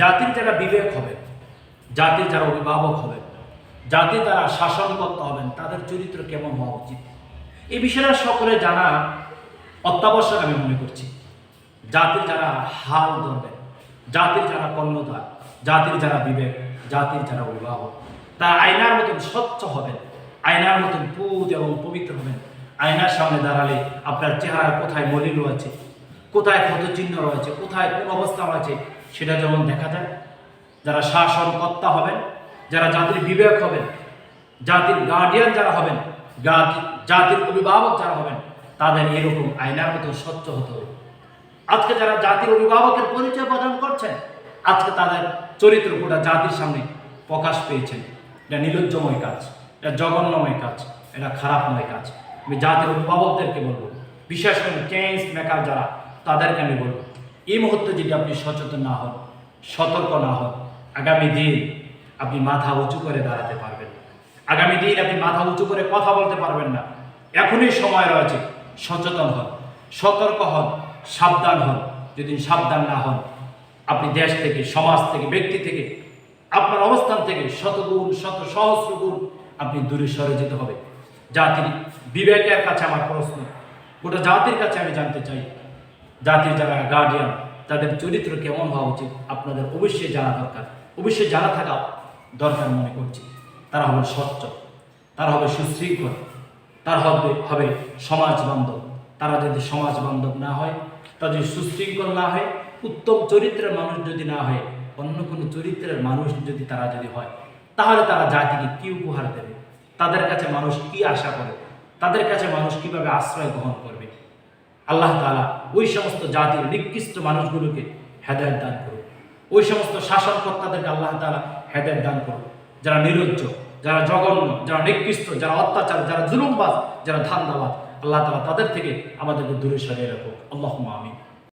জাতির যারা বিবেক হবেন জাতির যারা অভিভাবক হবেন জাতির যারা শাসনকর্তা হবেন, তাদের চরিত্র কেমন হওয়া উচিত? এই বিষয়টা সকলে জানা অত্যাবশ্যক আমি মনে করছি। জাতির যারা হাল ধরবেন জাতির যারা কর্ণধার, জাতির যারা বিবেক, জাতির যারা অভিভাবক, তারা আয়নার মতন স্বচ্ছ হবেন, আয়নার মতন পুত এবং পবিত্র হবেন। আয়নার সামনে দাঁড়ালে আপনার চেহারা কোথায় মলিন রয়েছে, কোথায় ক্ষতচিহ্ন রয়েছে, কোথায় কোন অবস্থা রয়েছে সেটা যেমন দেখা যায়, যারা শাসনকর্তা হবেন, যারা জাতির বিবেক হবেন, জাতির গার্ডিয়ান যারা হবেন জাতির অভিভাবক যারা হবেন, তাদের এরকম আয়নার মতো স্বচ্ছ হতে হবে। আজকে যারা জাতির অভিভাবকের পরিচয় প্রদান করছেন, আজকে তাদের চরিত্র গোটা জাতির সামনে প্রকাশ পেয়েছেন। এটা নিলজ্জময় কাজ, এটা জঘন্যময় কাজ, এটা খারাপময় কাজ। আমি জাতির অভিভাবকদেরকে বলব, বিশেষ করে চেঞ্জ মেকার যারা, তাদেরকে আমি বলব এই মুহূর্তে যদি আপনি সচেতন না হন, সতর্ক না হন, আগামী দিন আপনি মাথা উঁচু করে দাঁড়াতে পারবেন। আগামী দিন আপনি মাথা উঁচু করে কথা বলতে পারবেন না। এখনই সময় রয়েছে, সচেতন হন, সতর্ক হন, সাবধান হন। যদি সাবধান না হন, আপনি দেশ থেকে, সমাজ থেকে, ব্যক্তি থেকে, আপনার অবস্থান থেকে শতগুণ, শত সহস্র গুণ আপনি দূরে সরে যেতে হবে। জাতির বিবেকের কাছে আমার প্রশ্ন, গোটা জাতির কাছে আমি জানতে চাই জাতির যারা গার্ডিয়ান তাদের চরিত্র কেমন হওয়া উচিত, আপনাদের অবশ্যই জানা দরকার। অবশ্যই জানা থাকা দরকার মনে করছি। তারা হবে স্বচ্ছ, তারা হবে সুশৃঙ্খল, তারা হবে হবে সমাজ বান্ধব তারা যদি সমাজ বান্ধব না হয়, তারা যদি সুশৃঙ্খল না হয়, উত্তম চরিত্রের মানুষ যদি না হয়, অন্য কোনো চরিত্রের মানুষ যদি তারা যদি হয়, তাহলে তারা জাতিকে কি উপহার দেবে? তাদের কাছে মানুষ কি আশা করে? তাদের কাছে মানুষ কীভাবে আশ্রয় গ্রহণ করবে? আল্লাহ তালা ওই সমস্ত জাতির নিকৃষ্ট মানুষগুলোকে হেদায়ত দান করুন। ওই সমস্ত শাসনকর্তাদেরকে আল্লাহ তালা হেদায়ত দান করুন। যারা নিরজ্জ, যারা জঘন্য, যারা নিকৃষ্ট, যারা অত্যাচার, যারা জুলুমবাজ, যারা ধান্দাবাজ, আল্লাহ তালা তাদের থেকে আমাদেরকে দূরে সরিয়ে রাখুক। আল্লাহ আমিন।